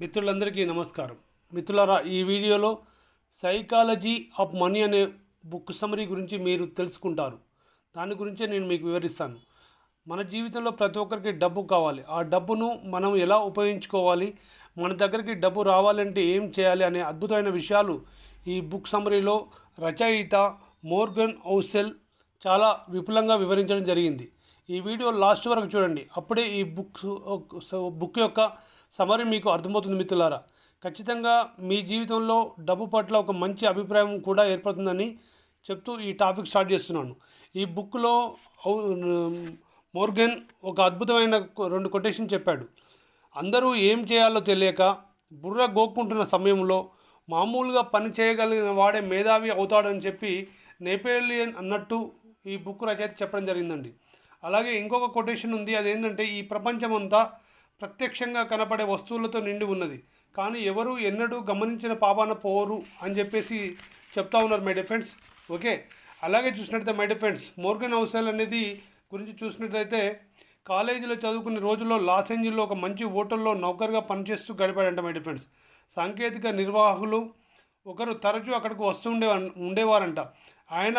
మిత్రులందరికీ నమస్కారం. మిత్రులారా ఈ వీడియోలో సైకాలజీ ఆఫ్ మనీ అనే బుక్ సమరీ గురించి మీరు తెలుసుకుంటారు. దాని గురించే నేను మీకు వివరిస్తాను. మన జీవితంలో ప్రతి ఒక్కరికి డబ్బు కావాలి. ఆ డబ్బును మనం ఎలా ఉపయోగించుకోవాలి? మన దగ్గరికి డబ్బు రావాలంటే ఏం చేయాలి? అనే అద్భుతమైన విషయాలు ఈ బుక్ సమరీలో రచయిత మోర్గన్ ఔసెల్ చాలా విపులంగా వివరించడం జరిగింది. ఈ వీడియో లాస్ట్ వరకు చూడండి. అప్పుడే ఈ బుక్ బుక్ యొక్క సమరీ మీకు అర్థమవుతుంది మిత్రులారా. ఖచ్చితంగా మీ జీవితంలో డబ్బు పట్ల ఒక మంచి అభిప్రాయం కూడా ఏర్పడుతుందని చెప్తూ ఈ టాపిక్ స్టార్ట్ చేస్తున్నాను. ఈ బుక్లో మోర్గన్ ఒక అద్భుతమైన కొ- రెండు కొటేషన్ చెప్పాడు. అందరూ ఏం చేయాలో తెలియక బుర్ర గోక్కుంటున్న సమయంలో మామూలుగా పని చేయగలిగిన వాడే మేధావి అవుతాడని చెప్పి నేపోలియన్ అన్నట్టు ఈ బుక్ రచయిత చెప్పడం జరిగిందండి. అలాగే ఇంకొక కొటేషన్ ఉంది. అదేంటంటే ఈ ప్రపంచం అంతా ప్రత్యక్షంగా కనపడే వస్తువులతో నిండి ఉన్నది. కానీ ఎవరు ఎన్నడూ గమనించిన పాపాన పోరు అని చెప్పేసి చెప్తా ఉన్నారు మై డిఫెండ్స్ ఓకే? అలాగే చూసినట్టయితే మై డిఫెండ్స్ మోర్గన్ హౌసెల్ అనేది గురించి చూసినట్లయితే కాలేజీలో చదువుకునే రోజుల్లో లాస్ ఏంజిల్లో ఒక మంచి హోటల్లో నౌకర్గా పనిచేస్తూ గడిపాడంట మై డిఫెండ్స్ సాంకేతిక నిర్వాహకులు ఒకరు తరచూ అక్కడికి వస్తూ ఉండే ఉండేవారంట. ఆయన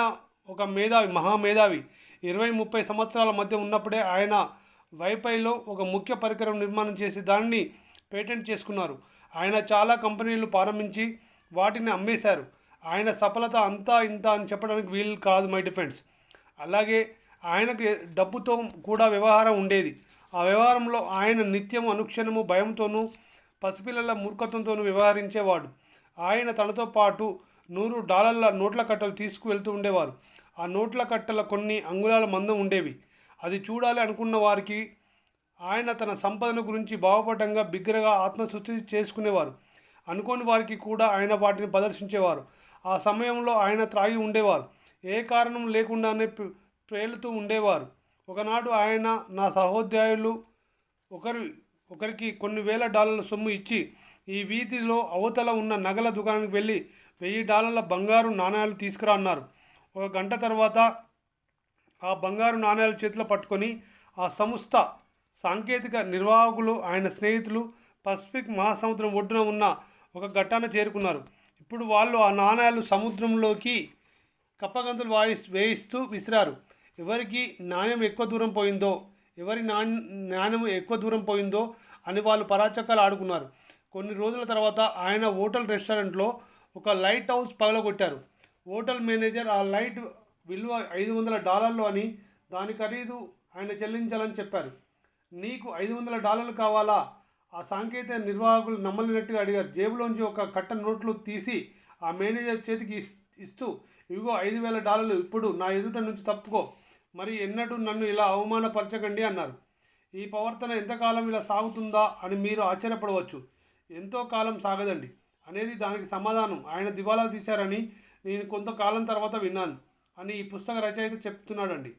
ఒక మేధావి మహామేధావి ఇరవై ముప్పై సంవత్సరాల మధ్య ఉన్నప్పుడే ఆయన వైఫైలో ఒక ముఖ్య పరికరం నిర్మాణం చేసి దాన్ని పేటెంట్ చేసుకున్నారు. ఆయన చాలా కంపెనీలు ప్రారంభించి వాటిని అమ్మేశారు. ఆయన సఫలత అంతా ఇంత అని చెప్పడానికి వీలు కాదు మై డిఫెండ్స్ అలాగే ఆయనకు డబ్బుతో కూడా వ్యవహారం ఉండేది. ఆ వ్యవహారంలో ఆయన నిత్యం అనుక్షణము భయంతోనూ పసిపిల్లల మూర్ఖత్వంతోనూ వ్యవహరించేవాడు. ఆయన తనతో పాటు నూరు డాలర్ల నోట్ల కట్టలు తీసుకువెళ్తూ ఉండేవారు. ఆ నోట్ల కట్టల కొన్ని అంగుళాల మందం ఉండేవి. అది చూడాలి అనుకున్న వారికి ఆయన తన సంపదను గురించి భావపడంగా బిగ్గరగా ఆత్మశుద్ధి చేసుకునేవారు. అనుకోని వారికి కూడా ఆయన వాటిని ప్రదర్శించేవారు. ఆ సమయంలో ఆయన త్రాగి ఉండేవారు. ఏ కారణం లేకుండానే ప్రే- ప్రేలుతూ ఉండేవారు. ఒకనాడు ఆయన నా సహోద్యాయులు ఒకరి ఒకరికి కొన్ని వేల డాలర్ల సొమ్ము ఇచ్చి ఈ వీధిలో అవతల ఉన్న నగల దుకాణానికి వెళ్ళి వెయ్యి డాలర్ల బంగారు నాణ్యాలు తీసుకురా అన్నారు. ఒక గంట తర్వాత ఆ బంగారు నాణ్యాలు చేతిలో పట్టుకొని ఆ సంస్థ సాంకేతిక నిర్వాహకులు ఆయన స్నేహితులు పసిఫిక్ మహాసముద్రం ఒడ్డున ఉన్న ఒక ఘట్టాన చేరుకున్నారు. ఇప్పుడు వాళ్ళు ఆ నాణ్యాలు సముద్రంలోకి కప్పగంతులు వాయి వేయిస్తూ విసిరారు. ఎవరికి నాణ్యం ఎక్కువ దూరం పోయిందో ఎవరి నాణ్యం ఎక్కువ దూరం పోయిందో అని వాళ్ళు పరాచకాలు ఆడుకున్నారు. కొన్ని రోజుల తర్వాత ఆయన హోటల్ రెస్టారెంట్లో ఒక లైట్ హౌస్ పగలగొట్టారు. హోటల్ మేనేజర్ ఆ లైట్ విలువ ఐదు వందల డాలర్లు అని దాని ఖరీదు ఆయన చెల్లించాలని చెప్పారు. నీకు ఐదు వందల డాలర్లు కావాలా? ఆ సాంకేతిక నిర్వాహకులు నమ్మలేనట్టుగా అడిగారు. జేబులోంచి ఒక కట్ట నోట్లు తీసి ఆ మేనేజర్ చేతికి ఇస్- ఇస్తూ ఇవిగో ఐదు వేల డాలర్లు ఇప్పుడు నా ఎదుట నుంచి తప్పుకో. మరి ఎన్నడూ నన్ను ఇలా అవమానపరచకండి అన్నారు. ఈ ప్రవర్తన ఎంతకాలం ఇలా సాగుతుందా అని మీరు ఆశ్చర్యపడవచ్చు. ఎంతో కాలం సాగదండి. అనేది దానికి సమాధానం. ఆయన దివాలా తీశారని నేను కొంతకాలం తర్వాత విన్నాను. అని ఈ పుస్తక రచయిత చెప్తున్నాడండి.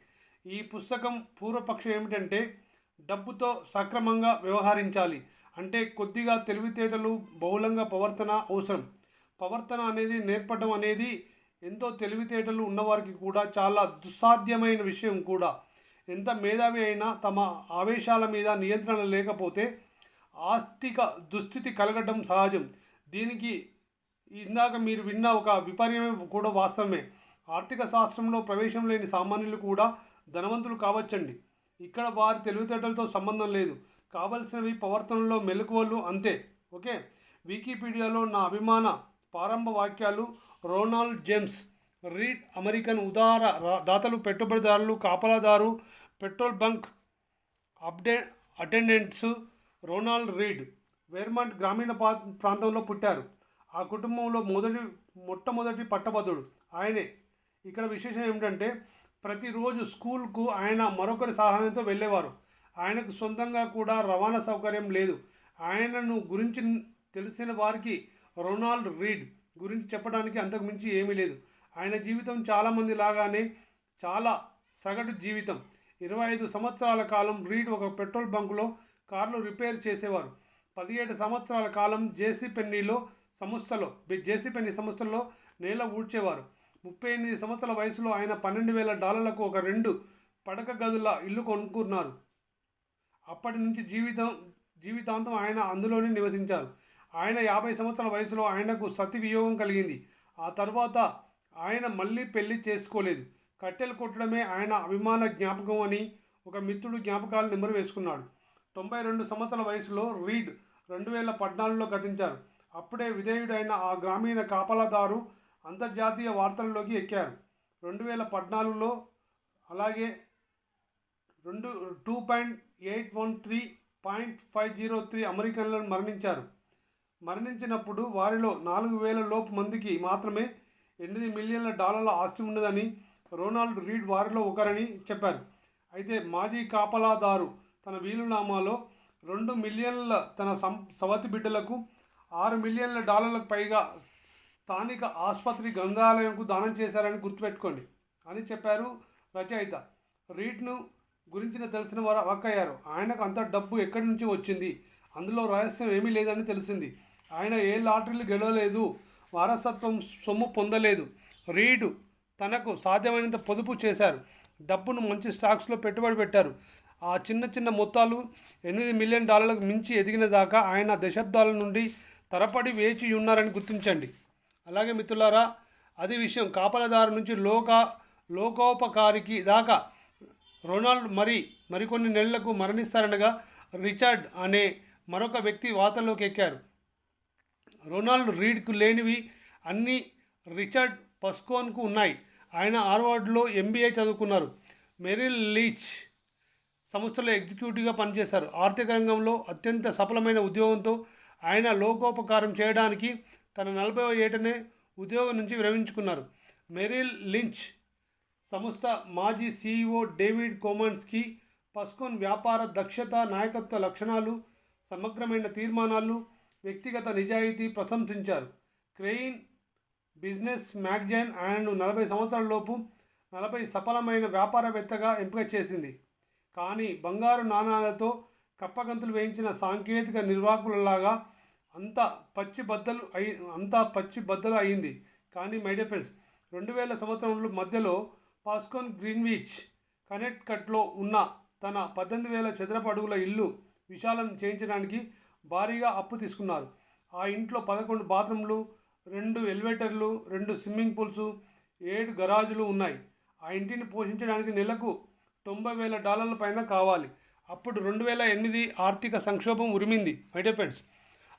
ఈ పుస్తకం పూర్వపక్షం ఏమిటంటే డబ్బుతో సక్రమంగా వ్యవహరించాలి. అంటే కొద్దిగా తెలివితేటలు బహుళంగా ప్రవర్తన అవసరం. ప్రవర్తన అనేది నేర్పడం అనేది ఎంతో తెలివితేటలు ఉన్నవారికి కూడా చాలా దుస్సాధ్యమైన విషయం కూడా. ఎంత మేధావి అయినా తమ ఆవేశాల మీద నియంత్రణ లేకపోతే ఆస్తిక దుస్థితి కలగడం సహజం. దీనికి ఇందాక మీరు విన్న ఒక విపర్యమే కూడా వాస్తవమే. ఆర్థిక శాస్త్రంలో ప్రవేశం లేని సామాన్యులు కూడా ధనవంతులు కావచ్చండి. ఇక్కడ వారి తెలివితేటలతో సంబంధం లేదు. కావలసినవి ప్రవర్తనలో మెలకువలు అంతే. ఓకే? వికీపీడియాలో నా అభిమాన ప్రారంభ వాక్యాలు రోనాల్డ్ జేమ్స్. రీడ్ అమెరికన్ ఉదార దాతలు పెట్టుబడిదారులు కాపలాదారు పెట్రోల్ బంక్ అప్డే అటెండెంట్స్ రోనాల్డ్ రీడ్. వెర్మంట్ గ్రామీణ ప్రాంతంలో పుట్టారు. ఆ కుటుంబంలో మొదటి మొట్టమొదటి పట్టభద్రుడు. ఆయనే. ఇక్కడ విశేషం ఏమిటంటే ప్రతిరోజు స్కూల్కు ఆయన మరొకరి సహాయంతో వెళ్ళేవారు. ఆయనకు సొంతంగా కూడా రవాణా సౌకర్యం లేదు. ఆయనను గురించి తెలిసిన వారికి రొనాల్డ్ రీడ్ గురించి చెప్పడానికి అంతకుమించి ఏమీ లేదు. ఆయన జీవితం చాలామంది లాగానే చాలా సగటు జీవితం. ఇరవై ఐదు సంవత్సరాల కాలం రీడ్ ఒక పెట్రోల్ బంకులో కార్లు రిపేర్ చేసేవారు. పదిహేడు సంవత్సరాల కాలం జేసీ పెన్నీలో సంస్థలో జేసీ పెన్నీ సంస్థలో నేల ఊడ్చేవారు. ముప్పై ఎనిమిది సంవత్సరాల వయసులో ఆయన పన్నెండు వేల డాలర్లకు ఒక రెండు పడక గదుల ఇల్లు కొనుక్కున్నారు. అప్పటి నుంచి జీవితం జీవితాంతం ఆయన అందులోనే నివసించారు. ఆయన యాభై సంవత్సరాల వయసులో ఆయనకు సతి వియోగం కలిగింది. ఆ తర్వాత ఆయన మళ్ళీ పెళ్ళి చేసుకోలేదు. కట్టెలు కొట్టడమే ఆయన అభిమాన జ్ఞాపకం అని ఒక మిత్రుడు జ్ఞాపకాలు నెంబరు వేసుకున్నాడు. తొంభై రెండు సంవత్సరాల వయసులో రీడ్ రెండు వేల పద్నాలుగులో గతించారు. అప్పుడే విధేయుడైన ఆ గ్రామీణ కాపలాదారు అంతర్జాతీయ వార్తల్లోకి ఎక్కారు. రెండు వేల పద్నాలుగులో అలాగే రెండు two point eight one three point five zero three అమెరికన్లను మరణించారు. మరణించినప్పుడు వారిలో నాలుగు వేల లోపు మందికి మాత్రమే ఎనిమిది మిలియన్ల డాలర్ల ఆస్తి ఉన్నదని రొనాల్డ్ రీడ్ వారిలో ఒకరని చెప్పారు. అయితే మాజీ కాపలాదారు తన వీలునామాలో రెండు మిలియన్ల తన సం సవతి బిడ్డలకు ఆరు మిలియన్ల డాలర్లకు పైగా స్థానిక ఆసుపత్రి గ్రంథాలయంకు దానం చేశారని గుర్తుపెట్టుకోండి అని చెప్పారు రచయిత. రీడ్ను గురించిన తెలిసిన వారు అవక్కయ్యారు. ఆయనకు అంత డబ్బు ఎక్కడి నుంచి వచ్చింది? అందులో రహస్యం ఏమీ లేదని తెలిసింది. ఆయన ఏ లాటరీలు గెలవలేదు. వారసత్వం సొమ్ము పొందలేదు. రీడ్ తనకు సాధ్యమైనంత పొదుపు చేశారు. డబ్బును మంచి స్టాక్స్లో పెట్టుబడి పెట్టారు. ఆ చిన్న చిన్న మొత్తాలు ఎనిమిది మిలియన్ డాలర్లకు మించి ఎదిగిన దాకా ఆయన దశాబ్దాల నుండి తరపడి వేచి ఉన్నారని గుర్తించండి. అలాగే మిత్రులారా అది విషయం కాపలదారు నుంచి లోక లోకోపకారికి దాకా రొనాల్డ్ మరి మరికొన్ని నెలలకు మరణిస్తారనగా రిచర్డ్ అనే మరొక వ్యక్తి వార్తల్లోకి ఎక్కారు. రొనాల్డ్ రీడ్కు లేనివి అన్ని రిచర్డ్ పస్కోన్కు ఉన్నాయి. ఆయన హార్వర్డ్లో ఎంబీఏ చదువుకున్నారు. మెరిల్ లీచ్ సంస్థలో ఎగ్జిక్యూటివ్గా పనిచేశారు. ఆర్థిక రంగంలో అత్యంత సఫలమైన ఉద్యోగంతో ఆయన లోకోపకారం చేయడానికి తన నలభై ఏటనే ఉద్యోగం నుంచి విరమించుకున్నారు. మెరిల్ లించ్ సంస్థ మాజీ సీఈఓ డేవిడ్ కోమాన్స్కి పస్కోన్ వ్యాపార దక్షత నాయకత్వ లక్షణాలు సమగ్రమైన తీర్మానాలు వ్యక్తిగత నిజాయితీ ప్రశంసించారు. క్రెయిన్ బిజినెస్ మ్యాగజైన్ ఆయనను నలభై సంవత్సరాలలోపు నలభై సఫలమైన వ్యాపారవేత్తగా ఎంపిక చేసింది. కానీ బంగారు నాణాలతో కప్పగంతులు వేయించిన సాంకేతిక నిర్వాహకులలాగా అంత పచ్చి బద్దలు అయి అంతా పచ్చి బద్దలు అయింది. కానీ మై డియర్ ఫ్రెండ్స్ రెండు వేల సంవత్సరంలో మధ్యలో పాస్కోన్ గ్రీన్విచ్ కనెక్ట్కట్లో ఉన్న తన పద్దెనిమిది వేల చదరపు అడుగుల ఇల్లు విశాలం చేయించడానికి భారీగా అప్పు తీసుకున్నారు. ఆ ఇంట్లో పదకొండు బాత్రూమ్లు రెండు ఎలివేటర్లు రెండు స్విమ్మింగ్ పూల్స్ ఏడు గరాజులు ఉన్నాయి. ఆ ఇంటిని పోషించడానికి నెలకు తొంభై వేల డాలర్ల పైన కావాలి. అప్పుడు రెండు వేల ఎనిమిది ఆర్థిక సంక్షోభం ఉరిమింది. మై డియర్ ఫ్రెండ్స్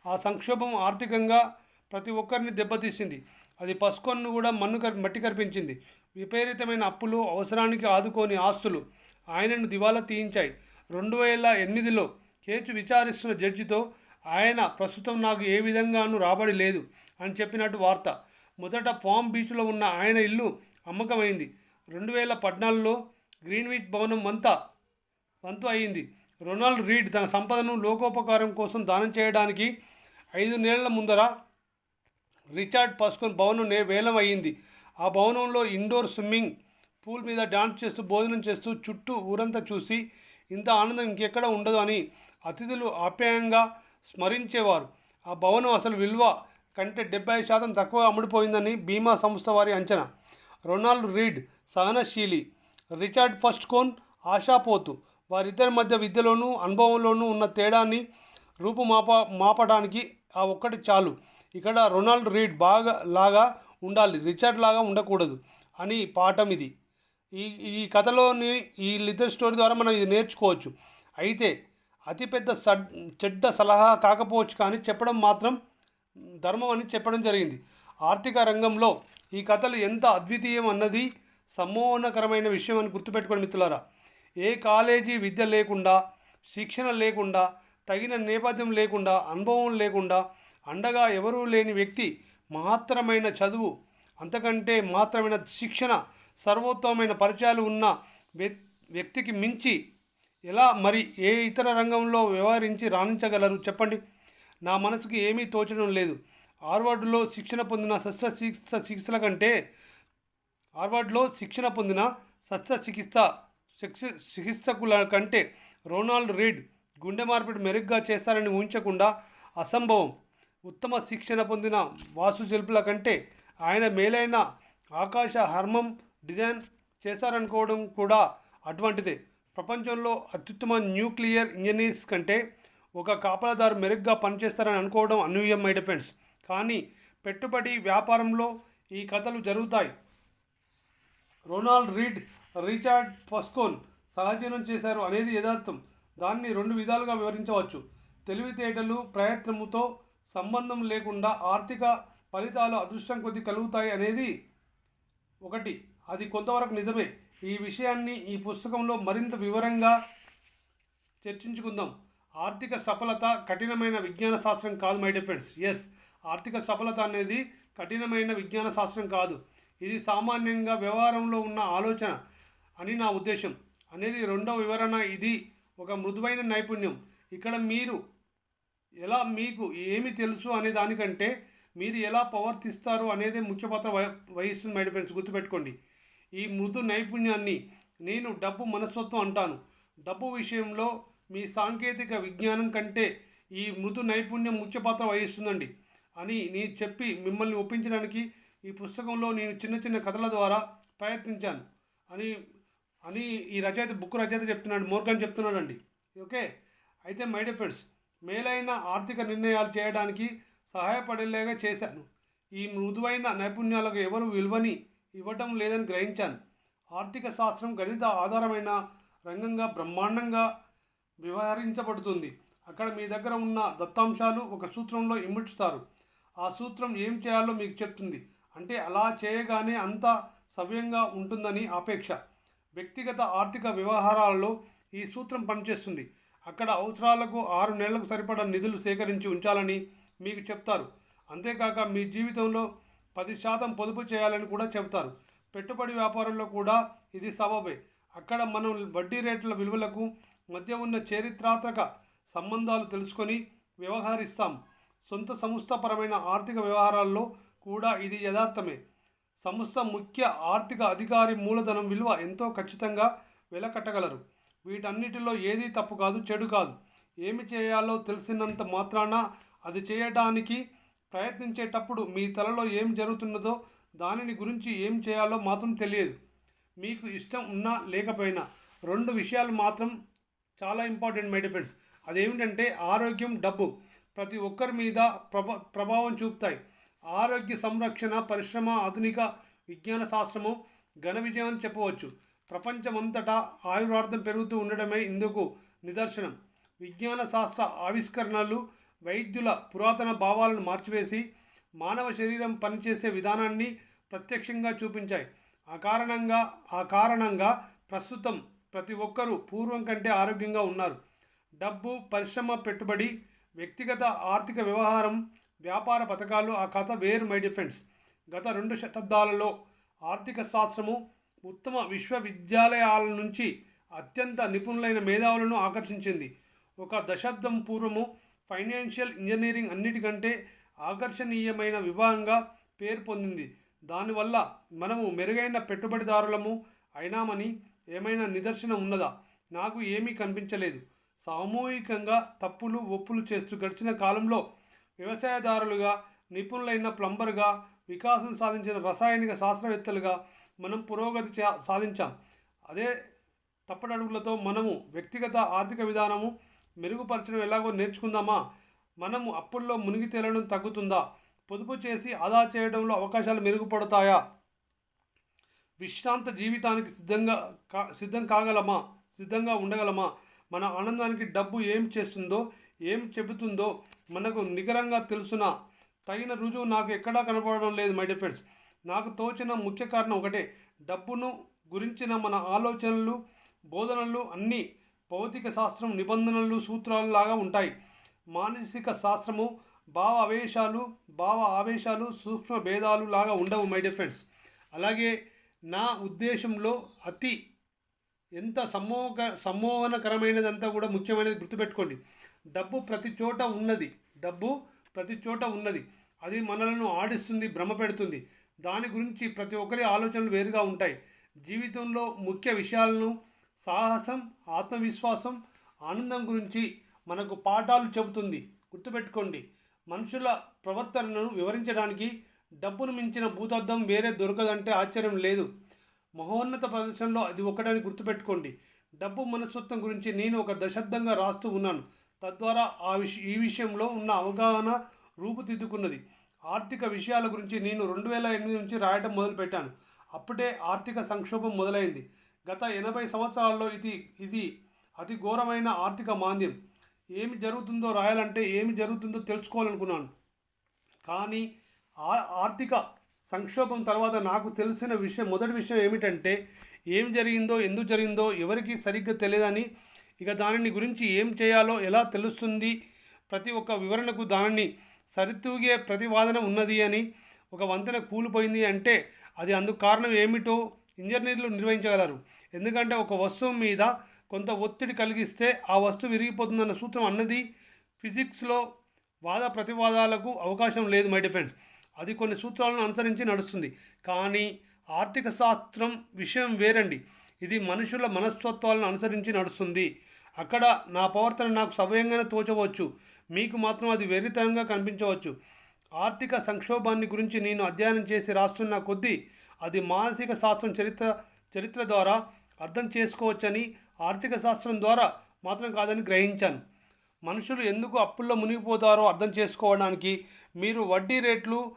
ఆ సంక్షోభం ఆర్థికంగా ప్రతి ఒక్కరిని దెబ్బతీసింది. అది పసుకొన్ను కూడా మన్ను కరి మట్టి కరిపించింది. విపరీతమైన అప్పులు అవసరానికి ఆదుకోని ఆస్తులు ఆయనను దివాలా తీయించాయి. రెండు వేల ఎనిమిదిలో కేసు విచారిస్తున్న జడ్జితో ఆయన ప్రస్తుతం నాకు ఏ విధంగానూ రాబడి లేదు అని చెప్పినట్టు వార్త. మొదట పామ్ బీచ్లో ఉన్న ఆయన ఇల్లు అమ్మకమైంది. రెండు వేల పద్నాలుగులో గ్రీన్విచ్ భవనం అంతా వంతు అయింది. రొనాల్డ్ రీడ్ తన సంపదను లోకోపకారం కోసం దానం చేయడానికి ఐదు నెలల ముందర రిచార్డ్ పస్కోన్ భవనం నే వేలం అయ్యింది ఆ భవనంలో ఇండోర్ స్విమ్మింగ్ పూల్ మీద డాన్స్ చేస్తూ భోజనం చేస్తూ చుట్టూ ఊరంతా చూసి ఇంత ఆనందం ఇంకెక్కడ ఉండదు అని అతిథులు ఆప్యాయంగా స్మరించేవారు. ఆ భవనం అసలు విలువ కంటే డెబ్బై శాతం తక్కువ అమ్ముడుపోయిందని బీమా సంస్థ వారి అంచనా. రొనాల్డ్ రీడ్ సహనశీలి రిచార్డ్ ఫస్ట్ కోన్ ఆశాపోతు వారిద్దరి మధ్య విద్యలోనూ అనుభవంలోనూ ఉన్న తేడాన్ని రూపుమాప మాపడానికి ఆ ఒక్కటి చాలు. ఇక్కడ రొనాల్డ్ రీడ్ బాగా లాగా ఉండాలి రిచర్డ్ లాగా ఉండకూడదు అని పాఠం ఇది. ఈ ఈ కథలోని ఈ లిథర్ స్టోరీ ద్వారా మనం ఇది నేర్చుకోవచ్చు. అయితే అతిపెద్ద సడ్ చెడ్డ సలహా కాకపోవచ్చు కానీ చెప్పడం మాత్రం ధర్మం అని చెప్పడం జరిగింది. ఆర్థిక రంగంలో ఈ కథలు ఎంత అద్వితీయం అన్నది సమ్మోహనకరమైన విషయం అని గుర్తుపెట్టుకోండి మిత్రులారా. ఏ కాలేజీ విద్య లేకుండా శిక్షణ లేకుండా తగిన నేపథ్యం లేకుండా అనుభవం లేకుండా అండగా ఎవరూ లేని వ్యక్తి మాత్రమైన చదువు అంతకంటే మాత్రమైన శిక్షణ సర్వోత్తమైన పరిచయాలు ఉన్న వ్యక్తికి మించి ఎలా మరి ఏ ఇతర రంగంలో వ్యవహరించి రాణించగలరు చెప్పండి? నా మనసుకి ఏమీ తోచడం లేదు. హార్వర్డ్లో శిక్షణ పొందిన శస్త్రచికిత్స చికిత్సల కంటే హార్వర్డ్లో శిక్షణ పొందిన శస్త్రచికిత్స శిక్ష చికిత్సకుల కంటే రొనాల్డ్ రీడ్ గుండె మార్పిడి మెరుగ్గా చేస్తారని ఊహించకుండా అసంభవం. ఉత్తమ శిక్షణ పొందిన వాస్తుశిల్పుల కంటే ఆయన మేలైన ఆకాశ హర్మం డిజైన్ చేశారనుకోవడం కూడా అటువంటిదే. ప్రపంచంలో అత్యుత్తమ న్యూక్లియర్ ఇంజనీర్స్ కంటే ఒక కాపలాదారు మెరుగ్గా పనిచేస్తారని అనుకోవడం అనూహ్యం మై డిఫెండ్స్ కానీ పెట్టుబడి వ్యాపారంలో ఈ కథలు జరుగుతాయి. రొనాల్డ్ రీడ్ రిచార్డ్ పస్కోన్ సహజీవనం చేశారు అనేది యథార్థం. దాన్ని రెండు విధాలుగా వివరించవచ్చు. తెలివితేటలు ప్రయత్నముతో సంబంధం లేకుండా ఆర్థిక ఫలితాలు అదృష్టం కొద్ది కలుగుతాయి అనేది ఒకటి. అది కొంతవరకు నిజమే. ఈ విషయాన్ని ఈ పుస్తకంలో మరింత వివరంగా చర్చించుకుందాం. ఆర్థిక సఫలత కఠినమైన విజ్ఞాన శాస్త్రం కాదు మై డిఫెండ్స్ ఎస్ ఆర్థిక సఫలత అనేది కఠినమైన విజ్ఞాన శాస్త్రం కాదు. ఇది సామాన్యంగా వ్యవహారంలో ఉన్న ఆలోచన. అని నా ఉద్దేశం. అనేది రెండవ వివరణ. ఇది ఒక మృదువైన నైపుణ్యం. ఇక్కడ మీరు ఎలా మీకు ఏమి తెలుసు అనే దానికంటే మీరు ఎలా ప్రవర్తిస్తారు అనేది ముఖ్య పాత్ర వహిస్తుంది మై ఫ్రెండ్స్ గుర్తుపెట్టుకోండి. ఈ మృదు నైపుణ్యాన్ని నేను డబ్బు మనస్తత్వం అంటాను. డబ్బు విషయంలో మీ సాంకేతిక విజ్ఞానం కంటే ఈ మృదు నైపుణ్యం ముఖ్య పాత్ర వహిస్తుందండి అని నేను చెప్పి మిమ్మల్ని ఒప్పించడానికి ఈ పుస్తకంలో నేను చిన్న చిన్న కథల ద్వారా ప్రయత్నించాను అని అని ఈ రచయిత బుక్ రచయిత చెప్తున్నాడు మోర్గన్ చెప్తున్నాడండి. ఓకే? అయితే మై డియర్ ఫ్రెండ్స్ మేలైన ఆర్థిక నిర్ణయాలు చేయడానికి సహాయపడేలాగా చేశాను. ఈ మృదువైన నైపుణ్యాలకు ఎవరు విలువని ఇవ్వటం లేదని గ్రహించాను. ఆర్థిక శాస్త్రం గణిత ఆధారమైన రంగంగా బ్రహ్మాండంగా వ్యవహరించబడుతుంది. అక్కడ మీ దగ్గర ఉన్న దత్తాంశాలు ఒక సూత్రంలో ఇముడ్చుతారు. ఆ సూత్రం ఏం చేయాలో మీకు చెప్తుంది. అంటే అలా చేయగానే అంత సవ్యంగా ఉంటుందని ఆపేక్ష వ్యక్తిగత ఆర్థిక వ్యవహారాలలో ఈ సూత్రం పనిచేస్తుంది. అక్కడ అవసరాలకు ఆరు నెలలకు సరిపడా నిధులు సేకరించి ఉంచాలని మీకు చెప్తారు. అంతేకాక మీ జీవితంలో పది శాతం పొదుపు చేయాలని కూడా చెప్తారు పెట్టుబడి వ్యాపారంలో కూడా ఇది సబబే. అక్కడ మనం వడ్డీ రేట్ల విలువలకు మధ్య ఉన్న చరిత్రాత్మక సంబంధాలు తెలుసుకొని వ్యవహరిస్తాం. సొంత సంస్థపరమైన ఆర్థిక వ్యవహారాల్లో కూడా ఇది యథార్థమే. సంస్థ ముఖ్య ఆర్థిక అధికారి మూలధనం విలువ ఎంతో ఖచ్చితంగా వెలకట్టగలరు. వీటన్నిటిలో ఏదీ తప్పు కాదు చెడు కాదు. ఏమి చేయాలో తెలిసినంత మాత్రాన అది చేయడానికి ప్రయత్నించేటప్పుడు మీ తలలో ఏం జరుగుతున్నదో దానిని గురించి ఏం చేయాలో మాత్రం తెలియదు. మీకు ఇష్టం ఉన్నా లేకపోయినా. రెండు విషయాలు మాత్రం చాలా ఇంపార్టెంట్ మై డిఫెండ్స్ అదేమిటంటే ఆరోగ్యం డబ్బు. ప్రతి ఒక్కరి మీద ప్రభ ప్రభావం చూపుతాయి. ఆరోగ్య సంరక్షణ పరిశ్రమ ఆధునిక విజ్ఞాన శాస్త్రము ఘన విజయం అని చెప్పవచ్చు. ప్రపంచమంతటా ఆయుర్వార్థం పెరుగుతూ ఉండడమే ఇందుకు నిదర్శనం. విజ్ఞాన శాస్త్ర ఆవిష్కరణలు వైద్యుల పురాతన భావాలను మార్చివేసి మానవ శరీరం పనిచేసే విధానాన్ని ప్రత్యక్షంగా చూపించాయి. ఆ కారణంగా ఆ కారణంగా ప్రస్తుతం ప్రతి ఒక్కరూ పూర్వం కంటే ఆరోగ్యంగా ఉన్నారు. డబ్బు పరిశ్రమ పెట్టుబడి వ్యక్తిగత ఆర్థిక వ్యవహారం వ్యాపార పథకాలు ఆ కథ వేరు మై డిఫెండ్స్ గత రెండు శతాబ్దాలలో ఆర్థిక శాస్త్రము ఉత్తమ విశ్వవిద్యాలయాల నుంచి అత్యంత నిపుణులైన మేధావులను ఆకర్షించింది. ఒక దశాబ్దం పూర్వము ఫైనాన్షియల్ ఇంజనీరింగ్ అన్నిటికంటే ఆకర్షణీయమైన విభాగంగా పేరు పొందింది. దానివల్ల మనము మెరుగైన పెట్టుబడిదారులము అయినామని ఏమైనా నిదర్శనం ఉన్నదా? నాకు ఏమీ కనిపించలేదు. సామూహికంగా తప్పులు ఒప్పులు చేస్తూ గడిచిన కాలంలో వ్యవసాయదారులుగా నిపుణులైన ప్లంబర్గా వికాసం సాధించిన రసాయనిక శాస్త్రవేత్తలుగా మనం పురోగతి చా- సాధించాం. అదే తప్పటడుగులతో మనము వ్యక్తిగత ఆర్థిక విధానము మెరుగుపరచడం ఎలాగో నేర్చుకుందామా? మనము అప్పుల్లో మునిగి తేలడం తగ్గుతుందా? పొదుపు చేసి ఆదా చేయడంలో అవకాశాలు మెరుగుపడతాయా? విశ్రాంత జీవితానికి సిద్ధంగా సిద్ధం కాగలమా? సిద్ధంగా ఉండగలమా? మన ఆనందానికి డబ్బు ఏం చేస్తుందో ఏం చెబుతుందో మనకు నికరంగా తెలుసునా? తగిన రుజువు నాకు ఎక్కడా కనపడడం లేదు మై డియర్ ఫ్రెండ్స్ నాకు తోచిన ముఖ్య కారణం ఒకటే. డబ్బును గురించిన మన ఆలోచనలు బోధనలు అన్నీ భౌతిక శాస్త్రం నిబంధనలు సూత్రాలు లాగా ఉంటాయి. మానసిక శాస్త్రము భావ ఆవేశాలు భావ ఆవేశాలు సూక్ష్మ భేదాలు లాగా ఉండవు మై డియర్ ఫ్రెండ్స్ అలాగే నా ఉద్దేశంలో అతి ఎంత సమ్మోహక సమ్మోహనకరమైనదంతా కూడా ముఖ్యమైనది గుర్తుపెట్టుకోండి. డబ్బు ప్రతి చోట ఉన్నది. డబ్బు ప్రతి చోట ఉన్నది. అది మనలను ఆడిస్తుంది భ్రమ పెడుతుంది. దాని గురించి ప్రతి ఒక్కరి ఆలోచనలు వేరుగా ఉంటాయి. జీవితంలో ముఖ్య విషయాలను సాహసం ఆత్మవిశ్వాసం ఆనందం గురించి మనకు పాఠాలు చెబుతుంది. గుర్తుపెట్టుకోండి. మనుషుల ప్రవర్తనను వివరించడానికి డబ్బును మించిన భూతద్దం వేరే దొరకదంటే ఆశ్చర్యం లేదు. మహోన్నత ప్రదర్శనలో అది ఒకటని గుర్తుపెట్టుకోండి. డబ్బు మనస్తత్వం గురించి నేను ఒక దశాబ్దంగా రాస్తూ ఉన్నాను. తద్వారా ఆ విష ఈ విషయంలో ఉన్న అవగాహన రూపుదిద్దుకున్నది. ఆర్థిక విషయాల గురించి నేను రెండు వేల ఎనిమిది నుంచి రాయటం మొదలుపెట్టాను. అప్పుడే ఆర్థిక సంక్షోభం మొదలైంది. గత ఎనభై సంవత్సరాల్లో ఇది ఇది అతి ఘోరమైన ఆర్థిక మాంద్యం. ఏమి జరుగుతుందో రాయాలంటే ఏమి జరుగుతుందో తెలుసుకోవాలనుకున్నాను. కానీ ఆర్థిక సంక్షోభం తర్వాత నాకు తెలిసిన విషయం మొదటి విషయం ఏమిటంటే ఏం జరిగిందో ఎందుకు జరిగిందో ఎవరికి సరిగ్గా తెలియదని ఇక దానిని గురించి ఏం చేయాలో ఎలా తెలుస్తుంది ప్రతి ఒక్క వివరణకు దానిని సరితూగే ప్రతివాదన ఉన్నది అని ఒక వంతెన కూలిపోయింది అంటే అది అందుకు కారణం ఏమిటో ఇంజనీర్లు నిర్వహించగలరు. ఎందుకంటే ఒక వస్తువు మీద కొంత ఒత్తిడి కలిగిస్తే ఆ వస్తువు విరిగిపోతుందన్న సూత్రం అన్నది ఫిజిక్స్లో వాద ప్రతివాదాలకు అవకాశం లేదు మై డిఫెండ్స్ అది కొన్ని సూత్రాలను అనుసరించి నడుస్తుంది. కానీ ఆర్థిక శాస్త్రం విషయం వేరండి. ఇది మనుషుల మనస్తత్వాలను అనుసరించి నడుస్తుంది. అక్కడ నా ప్రవర్తన నాకు సవ్యంగానే తోచవచ్చు. మీకు మాత్రం అది వెర్రితనంగా కనిపించవచ్చు. ఆర్థిక సంక్షోభాన్ని గురించి నేను అధ్యయనం చేసి రాస్తున్న కొద్దీ అది మానసిక శాస్త్రం చరిత్ర చరిత్ర ద్వారా అర్థం చేసుకోవచ్చని ఆర్థిక శాస్త్రం ద్వారా మాత్రం కాదని గ్రహించాను. మనుషులు ఎందుకు అప్పుల్లో మునిగిపోతారో అర్థం చేసుకోవడానికి మీరు వడ్డీ రేట్లు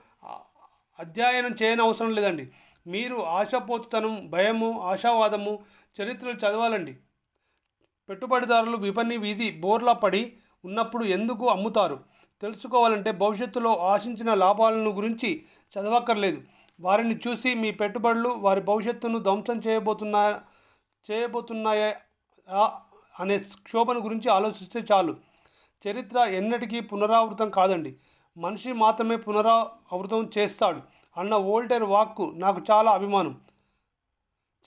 అధ్యయనం చేయని అవసరం లేదండి. మీరు ఆశాపోతుతనం భయము ఆశావాదము చరిత్రలు చదవాలండి. పెట్టుబడిదారులు విపణి వీధి బోర్లా పడి ఉన్నప్పుడు ఎందుకు అమ్ముతారు? తెలుసుకోవాలంటే భవిష్యత్తులో ఆశించిన లాభాలను గురించి చదవక్కర్లేదు. వారిని చూసి మీ పెట్టుబడులు వారి భవిష్యత్తును ధ్వంసం చేయబోతున్నా చేయబోతున్నాయా అనే క్షోభను గురించి ఆలోచిస్తే చాలు. చరిత్ర ఎన్నటికీ పునరావృతం కాదండి. మనిషి మాత్రమే పునరావృతం చేస్తాడు అన్న ఓల్టేర్ వాక్కు నాకు చాలా అభిమానం.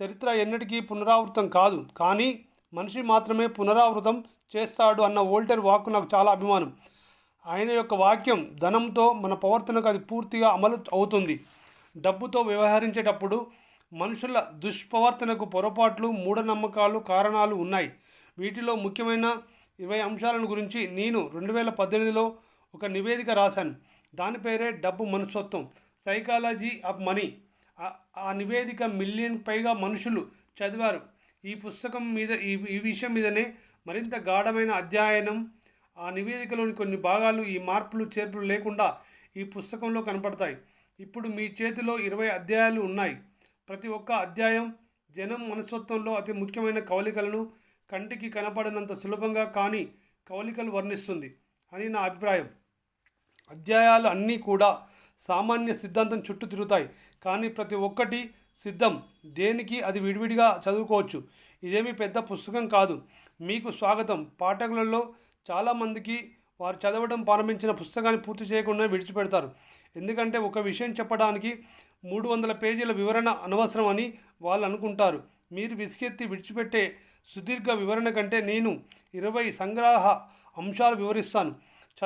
చరిత్ర ఎన్నటికీ పునరావృతం కాదు కానీ మనిషి మాత్రమే పునరావృతం చేస్తాడు అన్న ఓల్టేర్ వాక్కు నాకు చాలా అభిమానం. ఆయన యొక్క వాక్యం ధనంతో మన ప్రవర్తనకు అది పూర్తిగా అమలు అవుతుంది. డబ్బుతో వ్యవహరించేటప్పుడు మనుషుల దుష్ప్రవర్తనకు పొరపాట్లు మూఢనమ్మకాలు కారణాలు ఉన్నాయి. వీటిలో ముఖ్యమైన ఇరవై అంశాలను గురించి నేను రెండు వేల పద్దెనిమిదిలో ఒక నివేదిక రాశాను. దాని పేరే డబ్బు మనస్తత్వం. Psychology of money. ఆ- నివేదిక మిలియన్ పైగా మనుషులు చదివారు. ఈ పుస్తకం మీద ఈ ఈ విషయం మీదనే మరింత గాఢమైన అధ్యయనం ఆ నివేదికలోని కొన్ని భాగాలు ఈ మార్పులు చేర్పులు లేకుండా ఈ పుస్తకంలో కనపడతాయి. ఇప్పుడు మీ చేతిలో ఇరవై అధ్యాయాలు ఉన్నాయి. ప్రతి ఒక్క అధ్యాయం జనం మనస్తత్వంలో అతి ముఖ్యమైన కవలికలను కంటికి కనపడనంత సులభంగా కానీ కవలికలు వర్ణిస్తుంది అని నా అభిప్రాయం. అధ్యాయాలు అన్నీ కూడా సామాన్య సిద్ధాంతం చుట్టూ తిరుగుతాయి. కానీ ప్రతి ఒక్కటి సిద్ధం. దేనికి? అది విడివిడిగా చదువుకోవచ్చు. ఇదేమీ పెద్ద పుస్తకం కాదు. మీకు స్వాగతం. పాఠకులలో చాలామందికి వారు చదవడం ప్రారంభించిన పుస్తకాన్ని పూర్తి చేయకుండా విడిచిపెడతారు. ఎందుకంటే ఒక విషయం చెప్పడానికి మూడు వందల పేజీల వివరణ అనవసరం అని వాళ్ళు అనుకుంటారు. మీరు విసిగెత్తి విడిచిపెట్టే సుదీర్ఘ వివరణ కంటే నేను ఇరవై సంగ్రహ అంశాలు వివరిస్తాను.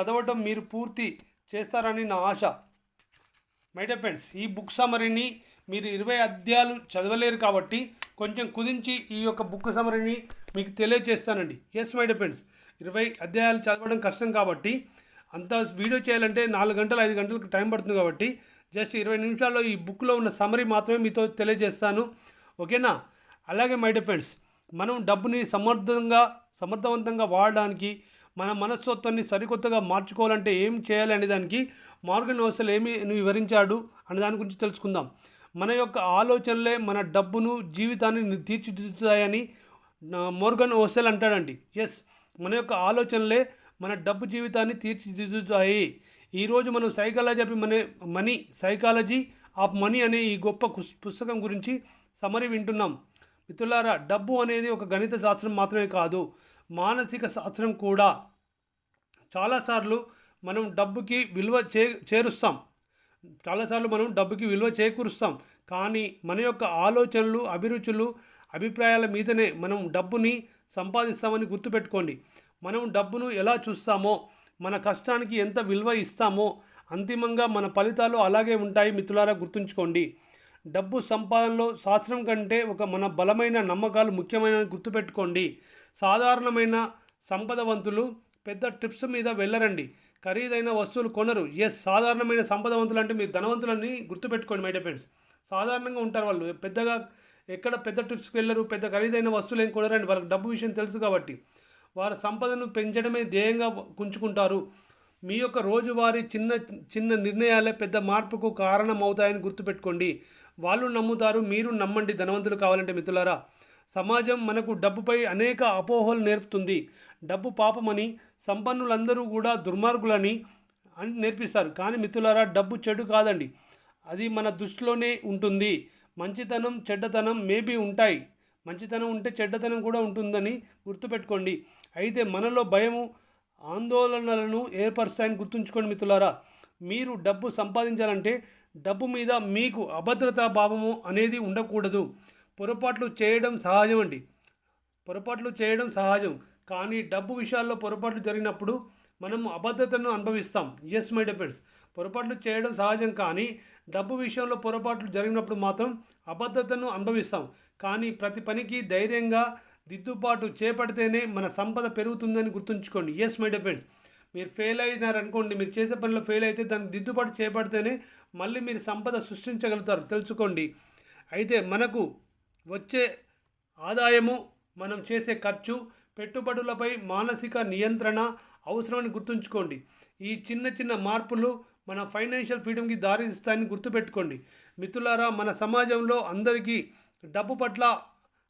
చదవటం మీరు పూర్తి చేస్తారని నా ఆశ. మై డియర్ ఫ్రెండ్స్ ఈ బుక్ సమరీని మీరు ఇరవై అధ్యాయాలు చదవలేరు కాబట్టి కొంచెం కుదించి ఈ యొక్క బుక్ సమరీని మీకు తెలియజేస్తానండి ఎస్ మై డియర్ ఫ్రెండ్స్ ఇరవై అధ్యాయాలు చదవడం కష్టం కాబట్టి అంత వీడియో చేయాలంటే నాలుగు గంటలు ఐదు గంటలకు టైం పడుతుంది కాబట్టి జస్ట్ ఇరవై నిమిషాల్లో ఈ బుక్లో ఉన్న సమరీ మాత్రమే మీతో తెలియజేస్తాను. ఓకేనా? అలాగే మై డియర్ ఫ్రెండ్స్ మనం డబ్బుని సమర్థంగా సమర్థవంతంగా వాడడానికి మన మనస్తత్వాన్ని సరికొత్తగా మార్చుకోవాలంటే ఏం చేయాలి అనే దానికి మార్గన్ హోసల్ ఏమి వివరించాడు అనే దాని గురించి తెలుసుకుందాం. మన యొక్క ఆలోచనలే మన డబ్బును జీవితాన్ని తీర్చిదిద్దుతాయని మోర్గన్ ఓసెల్ అంటాడండి. ఎస్ మన యొక్క ఆలోచనలే మన డబ్బు జీవితాన్ని తీర్చిదిద్దుతాయి. ఈరోజు మనం psychology of money money psychology of money అనే ఈ గొప్ప పుస్తకం గురించి సమరి వింటున్నాం. మిత్రులారా డబ్బు అనేది ఒక గణిత శాస్త్రం మాత్రమే కాదు మానసిక శాస్త్రం కూడా. చాలాసార్లు మనం డబ్బుకి విలువ చే చేరుస్తాం. చాలాసార్లు మనం డబ్బుకి విలువ చేకూరుస్తాం. కానీ మన యొక్క ఆలోచనలు అభిరుచులు అభిప్రాయాల మీదనే మనం డబ్బుని సంపాదిస్తామని గుర్తుపెట్టుకోండి. మనం డబ్బును ఎలా చూస్తామో మన కష్టానికి ఎంత విలువ ఇస్తామో అంతిమంగా మన ఫలితాలు అలాగే ఉంటాయి మిత్రులారా గుర్తుంచుకోండి. డబ్బు సంపాదనలో శాస్త్రం కంటే ఒక మన బలమైన నమ్మకాలు ముఖ్యమైన గుర్తుపెట్టుకోండి. సాధారణమైన సంపదవంతులు పెద్ద ట్రిప్స్ మీద వెళ్ళరండి. ఖరీదైన వస్తువులు కొనరు. ఎస్ సాధారణమైన సంపదవంతులు అంటే మీరు ధనవంతులని గుర్తుపెట్టుకోండి మై ఫ్రెండ్స్ సాధారణంగా ఉంటారు వాళ్ళు. పెద్దగా ఎక్కడ పెద్ద ట్రిప్స్కి వెళ్ళరు పెద్ద ఖరీదైన వస్తువులు ఏం కొనరండి. వాళ్ళకి డబ్బు విషయం తెలుసు కాబట్టి. వారు సంపదను పెంచడమే ధ్యేయంగా గుంచుకుంటారు మీ యొక్క రోజువారీ చిన్న చిన్న నిర్ణయాలే పెద్ద మార్పుకు కారణం అవుతాయని గుర్తుపెట్టుకోండి. వాళ్ళు నమ్ముతారు మీరు నమ్మండి ధనవంతులు కావాలంటే మిత్రులారా. సమాజం మనకు డబ్బుపై అనేక అపోహలు నేర్పుతుంది. డబ్బు పాపమని సంపన్నులందరూ కూడా దుర్మార్గులని అని నేర్పిస్తారు. కానీ మిత్రులారా డబ్బు చెడు కాదండి. అది మన దృష్టిలోనే ఉంటుంది. మంచితనం చెడ్డతనం మేబీ ఉంటాయి. మంచితనం ఉంటే చెడ్డతనం కూడా ఉంటుందని గుర్తుపెట్టుకోండి. అయితే మనలో భయము ఆందోళనలను ఏర్పరుస్తాయని గుర్తుంచుకోండి మిత్రులారా. మీరు డబ్బు సంపాదించాలంటే డబ్బు మీద మీకు అభద్రతా భావము అనేది ఉండకూడదు. పొరపాట్లు చేయడం సహజం అండి పొరపాట్లు చేయడం సహజం. కానీ డబ్బు విషయాల్లో పొరపాట్లు జరిగినప్పుడు మనం అభద్రతను అనుభవిస్తాం. ఎస్ మై డిఫెండ్స్ పొరపాట్లు చేయడం సహజం కానీ డబ్బు విషయంలో పొరపాట్లు జరిగినప్పుడు మాత్రం అభద్రతను అనుభవిస్తాం. కానీ ప్రతి పనికి ధైర్యంగా దిద్దుబాటు చేపడితేనే మన సంపద పెరుగుతుందని గుర్తుంచుకోండి. ఎస్ మై డిఫెండ్స్ మీరు ఫెయిల్ అయినారనుకోండి మీరు చేసే పనిలో ఫెయిల్ అయితే దాన్ని దిద్దుబాటు చేపడితేనే మళ్ళీ మీరు సంపద సృష్టించగలుగుతారు. తెలుసుకోండి. అయితే మనకు వచ్చే ఆదాయము మనం చేసే ఖర్చు పెట్టుబడులపై మానసిక నియంత్రణ అవసరమని గుర్తుంచుకోండి. ఈ చిన్న చిన్న మార్పులు మన ఫైనాన్షియల్ ఫ్రీడమ్కి దారిస్తాయని గుర్తుపెట్టుకోండి. మిత్రులారా మన సమాజంలో అందరికీ డబ్బు పట్ల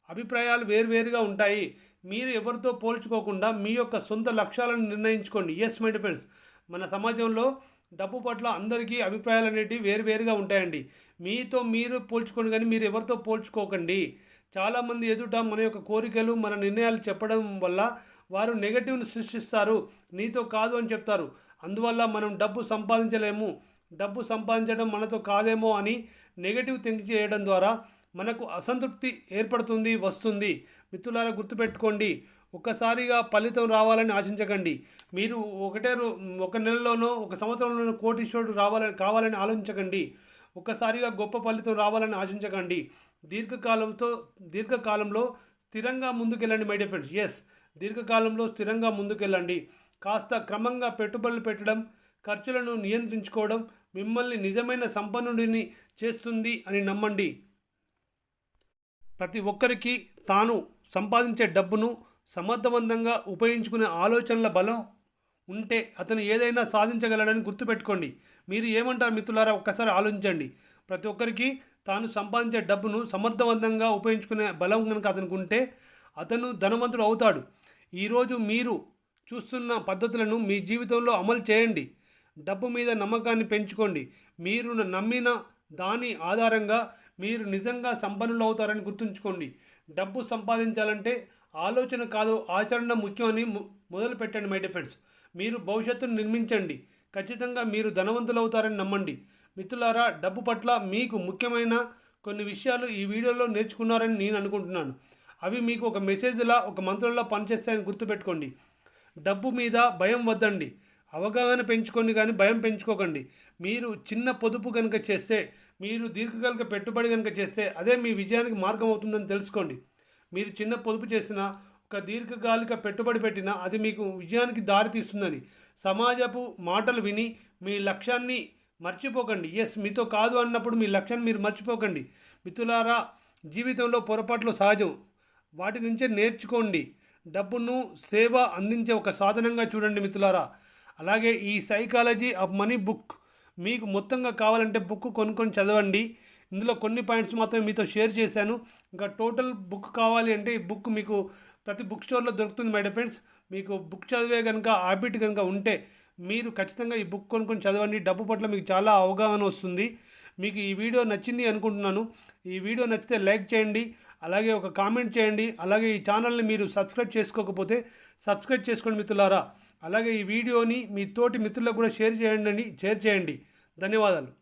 అభిప్రాయాలు వేరువేరుగా ఉంటాయి. మీరు ఎవరితో పోల్చుకోకుండా మీ యొక్క సొంత లక్ష్యాలను నిర్ణయించుకోండి. ఎస్ మై డిఫెండ్స్ మన సమాజంలో డబ్బు పట్ల అందరికీ అభిప్రాయాలు అనేటివి వేరువేరుగా ఉంటాయండి. మీతో మీరు పోల్చుకోండి కానీ మీరు ఎవరితో పోల్చుకోకండి. చాలామంది ఎదుట మన యొక్క కోరికలు మన నిర్ణయాలు చెప్పడం వల్ల వారు నెగటివ్ను సృష్టిస్తారు. నీతో కాదు అని చెప్తారు. అందువల్ల మనం డబ్బు సంపాదించలేము. డబ్బు సంపాదించడం మనతో కాదేమో అని నెగటివ్ థింక్ చేయడం ద్వారా మనకు అసంతృప్తి ఏర్పడుతుంది వస్తుంది. మిత్రులారా గుర్తుపెట్టుకోండి ఒక్కసారిగా ఫలితం రావాలని ఆశించకండి. మీరు ఒకటే రో ఒక నెలలోనో ఒక సంవత్సరంలోనో కోటీశ్వరుడు రావాలని కావాలని ఆలోచించకండి. ఒక్కసారిగా గొప్ప ఫలితం రావాలని ఆశించకండి. దీర్ఘకాలంతో దీర్ఘకాలంలో స్థిరంగా ముందుకెళ్ళండి మై డియర్ ఫ్రెండ్స్ ఎస్ దీర్ఘకాలంలో స్థిరంగా ముందుకెళ్ళండి. కాస్త క్రమంగా పెట్టుబడులు పెట్టడం ఖర్చులను నియంత్రించుకోవడం మిమ్మల్ని నిజమైన సంపన్నుడిని చేస్తుంది అని నమ్మండి. ప్రతి ఒక్కరికి తాను సంపాదించే డబ్బును సమర్థవంతంగా ఉపయోగించుకునే ఆలోచనల బలం ఉంటే అతను ఏదైనా సాధించగలడని గుర్తుపెట్టుకోండి. మీరు ఏమంటారు మిత్రులారా ఒక్కసారి ఆలోచించండి. ప్రతి ఒక్కరికి తాను సంపాదించే డబ్బును సమర్థవంతంగా ఉపయోగించుకునే బలం కనుక అతనికి ఉంటే అతను ధనవంతుడు అవుతాడు. ఈరోజు మీరు చూస్తున్న పద్ధతులను మీ జీవితంలో అమలు చేయండి. డబ్బు మీద నమ్మకాన్ని పెంచుకోండి. మీరు నమ్మిన దాని ఆధారంగా మీరు నిజంగా సంపన్నులు అవుతారని గుర్తుంచుకోండి. డబ్బు సంపాదించాలంటే ఆలోచన కాదు ఆచరణ ముఖ్యమని మొదలు పెట్టండి మై డిఫెండ్స్ మీరు భవిష్యత్తును నిర్మించండి. ఖచ్చితంగా మీరు ధనవంతులు అవుతారని నమ్మండి. మిత్రులారా డబ్బు పట్ల మీకు ముఖ్యమైన కొన్ని విషయాలు ఈ వీడియోలో నేర్చుకున్నారని నేను అనుకుంటున్నాను. అవి మీకు ఒక మెసేజ్లా ఒక మంత్రంలా పనిచేస్తాయని గుర్తుపెట్టుకోండి. డబ్బు మీద భయం వద్దండి. అవగాహన పెంచుకోండి కానీ భయం పెంచుకోకండి. మీరు చిన్న పొదుపు కనుక చేస్తే మీరు దీర్ఘకాలిక పెట్టుబడి కనుక చేస్తే అదే మీ విజయానికి మార్గం అవుతుందని తెలుసుకోండి. మీరు చిన్న పొదుపు చేసిన ఒక దీర్ఘకాలిక పెట్టుబడి పెట్టినా అది మీకు విజయానికి దారితీస్తుందని సమాజపు మాటలు విని మీ లక్ష్యాన్ని మర్చిపోకండి. ఎస్ మీతో కాదు అన్నప్పుడు మీ లక్ష్యాన్ని మీరు మర్చిపోకండి. మిత్రులారా జీవితంలో పొరపాట్లు సహజం. వాటి నుంచే నేర్చుకోండి. డబ్బును సేవ అందించే ఒక సాధనంగా చూడండి మిత్రులారా. అలాగే ఈ సైకాలజీ ఆఫ్ మనీ బుక్. మీకు మొత్తంగా కావాలంటే బుక్ కొనుక్కొని చదవండి. ఇందులో కొన్ని పాయింట్స్ మాత్రం మీతో షేర్ చేశాను. ఇంకా టోటల్ బుక్ కావాలి అంటే ఈ బుక్ మీకు ప్రతి బుక్ స్టోర్లో దొరుకుతుంది మై ఫ్రెండ్స్. మీకు బుక్ చదివే కనుక హ్యాబిట్ కనుక ఉంటే మీరు ఖచ్చితంగా ఈ బుక్ కొనుక్కొని చదవండి. డబ్బు పట్ల మీకు చాలా అవగాహన వస్తుంది. మీకు ఈ వీడియో నచ్చింది అనుకుంటున్నాను. ఈ వీడియో నచ్చితే లైక్ చేయండి. అలాగే ఒక కామెంట్ చేయండి. అలాగే ఈ ఛానల్ని మీరు సబ్స్క్రైబ్ చేసుకోకపోతే సబ్స్క్రైబ్ చేసుకోండి మిత్రులారా. అలాగే ఈ వీడియోని మీ తోటి మిత్రులకు కూడా షేర్ చేయండి షేర్ చేయండి. ధన్యవాదాలు.